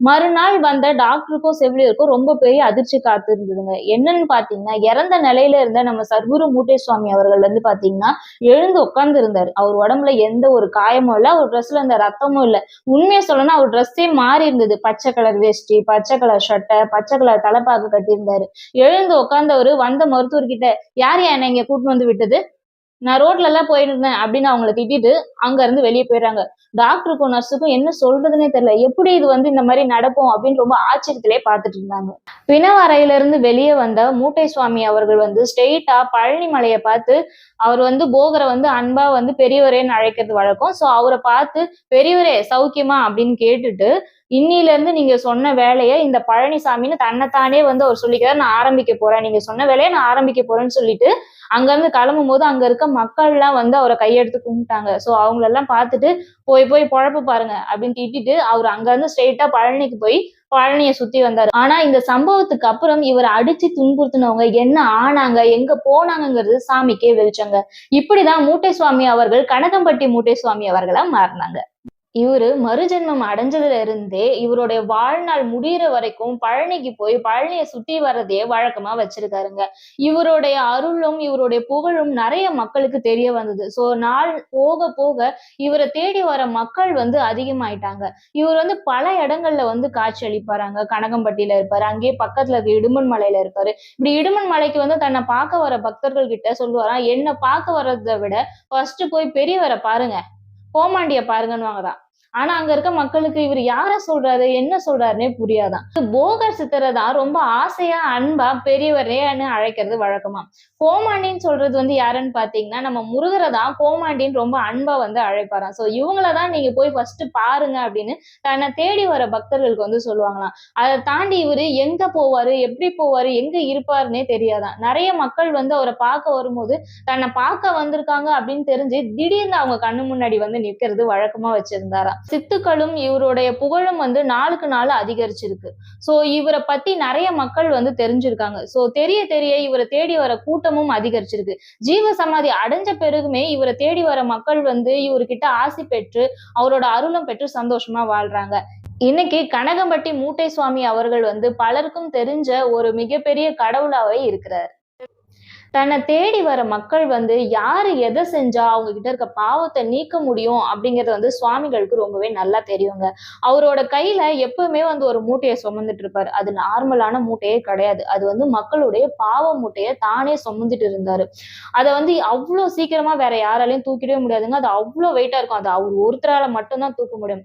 மறுநாள் வந்த டாக்டருக்கும் செவிலியருக்கும் ரொம்ப பெரிய அதிர்ச்சி காத்து இருந்ததுங்க என்னன்னு பாத்தீங்கன்னா இறந்த நிலையில இருந்த நம்ம சர்க்குரு மூட்டை சுவாமி அவர்கள் வந்து பாத்தீங்கன்னா எழுந்து உட்கார்ந்து இருந்தாரு அவர் உடம்புல எந்த ஒரு காயமும் இல்ல அவர் ட்ரெஸ்ல இந்த ரத்தமும் இல்ல. உண்மையை சொல்லணும்னா அவர் ட்ரெஸ்ஸே மாறி இருந்தது. பச்சை கலர் வேஷ்டி பச்சை கலர் ஷர்ட்டை பச்சை கலர் தலைப்பாக்கு கட்டியிருந்தாரு. எழுந்து உட்கார்ந்தவர் வந்த மருத்துவர்கிட்ட யார் என்னை இங்க கூட்டிட்டு வந்து விட்டது? நான் ரோட்ல எல்லாம் போயிருந்தேன் அப்படின்னு அவங்கள திட்டிட்டு அங்க இருந்து வெளியே போயிடுறாங்க. டாக்டருக்கும் நர்ஸுக்கும் என்ன சொல்றதுன்னே தெரியல. எப்படி இது வந்து இந்த மாதிரி நடக்கும் அப்படின்னு ரொம்ப ஆச்சரியத்திலே பார்த்துட்டு இருந்தாங்க. பிணவரையில இருந்து வெளியே வந்த மூட்டை சுவாமி அவர்கள் வந்து ஸ்ட்ரெயிட்டா பழனி மலையை பார்த்து அவர் வந்து போகரை வந்து அன்பா வந்து பெரியவரேன்னு அழைக்கிறது வழக்கம். ஸோ அவரை பார்த்து பெரியவரே சௌக்கியமா? அப்படின்னு கேட்டுட்டு இன்னில இருந்து நீங்க சொன்ன வேலையை இந்த பழனிசாமின்னு தன்னைத்தானே வந்து அவர் சொல்லிக்கிறார் நான் ஆரம்பிக்க போறேன். நீங்க சொன்ன வேலையை நான் ஆரம்பிக்க போறேன்னு சொல்லிட்டு அங்க இருந்து கிளம்பும் போது அங்க இருக்க மக்கள்லாம் வந்து அவரை கையெடுத்து கும்பிட்டாங்க. ஸோ அவங்களெல்லாம் பார்த்துட்டு போய் போய் பொழப்பு பாருங்க அப்படின்னு திட்டிட்டு அவர் அங்க இருந்து ஸ்ட்ரெயிட்டா பழனிக்கு போய் பழனியை சுத்தி வந்தாரு. ஆனா இந்த சம்பவத்துக்கு அப்புறம் இவரை அடிச்சு துன்புறுத்தினவங்க என்ன ஆனாங்க எங்க போனாங்கங்கிறது சாமிக்கே வெளிச்சங்க. இப்படிதான் மூட்டை சுவாமி அவர்கள் கனகம்பட்டி மூட்டை சுவாமி அவர்களா மாறினாங்க. இவரு மறுஜென்மம் அடைஞ்சதுல இருந்தே இவருடைய வாழ்நாள் முடியிற வரைக்கும் பழனிக்கு போய் பழனியை சுத்தி வர்றதையே வழக்கமா வச்சிருக்காருங்க. இவருடைய அருளும் இவருடைய புகழும் நிறைய மக்களுக்கு தெரிய வந்தது. சோ நாள் போக போக இவரை தேடி வர மக்கள் வந்து அதிகமாயிட்டாங்க. இவர் வந்து பல இடங்கள்ல வந்து காட்சி அளிப்பாராங்க கனகம்பட்டியில இருப்பாரு அங்கேயே பக்கத்துல இருக்க இடுமன் மலையில இருப்பாரு. இப்படி இடுமன் மலைக்கு வந்து தன்னை பார்க்க வர பக்தர்கள் கிட்ட சொல்லுவாராம் என்ன பார்க்க வர்றதை விட ஃபர்ஸ்ட் போய் பெரியவரை பாருங்க. கோமாண்டிய பாருங்கன்னு வாங்கதான் ஆனா அங்க இருக்க மக்களுக்கு இவர் யார சொல்றாரு என்ன சொல்றாருன்னே புரியாதான். போகர் சித்தரை தான் ரொம்ப ஆசையா அன்பா பெரியவரேன்னு அழைக்கிறது வழக்கமா. கோமாண்டின்னு சொல்றது வந்து யாருன்னு பாத்தீங்கன்னா நம்ம முருகரை தான் கோமாண்டின்னு ரொம்ப அன்பா வந்து அழைப்பாராம். சோ இவங்கள தான் நீங்க போய் ஃபர்ஸ்ட் பாருங்க அப்படின்னு தன்னை தேடி வர பக்தர்களுக்கு வந்து சொல்லுவாங்களாம். அதை தாண்டி இவரு எங்க போவாரு எப்படி போவாரு எங்க இருப்பாருன்னே தெரியாதான். நிறைய மக்கள் வந்து அவரை பார்க்க வரும்போது தன்னை பார்க்க வந்திருக்காங்க அப்படின்னு தெரிஞ்சு திடீர்னு அவங்க கண்ணு முன்னாடி வந்து நிற்கிறது வழக்கமா வச்சிருந்தாராம். சித்துக்களும் இவருடைய புகழும் வந்து நாளுக்கு நாள் அதிகரிச்சிருக்கு. ஸோ இவரை பத்தி நிறைய மக்கள் வந்து தெரிஞ்சிருக்காங்க. ஸோ தெரிய தெரிய இவரை தேடி வர கூட்டமும் அதிகரிச்சிருக்கு. ஜீவ சமாதி அடைஞ்ச பிறகுமே இவரை தேடி வர மக்கள் வந்து இவர்கிட்ட ஆசி பெற்று அவரோட அருளும் பெற்று சந்தோஷமா வாழ்றாங்க. இன்னைக்கு கனகம்பட்டி மூட்டை சுவாமி அவர்கள் வந்து பலருக்கும் தெரிஞ்ச ஒரு மிகப்பெரிய கடவுளாவே இருக்கிறார். தன்னை தேடி வர மக்கள் வந்து யாரு எதை செஞ்சா அவங்க கிட்ட இருக்க பாவத்தை நீக்க முடியும் அப்படிங்கறது வந்து சுவாமிகளுக்கு ரொம்பவே நல்லா தெரியுங்க. அவரோட கையில எப்பவுமே வந்து ஒரு மூட்டையை சுமந்துட்டு இருப்பாரு. அது நார்மலான மூட்டையே கிடையாது. அது வந்து மக்களுடைய பாவ மூட்டையை தானே சுமந்துட்டு இருந்தாரு. அதை வந்து அவ்வளோ சீக்கிரமா வேற யாராலையும் தூக்கிடவே முடியாதுங்க. அது அவ்வளோ வெயிட்டா இருக்கும். அது அவர் ஒருத்தரால மட்டும்தான் தூக்க முடியும்.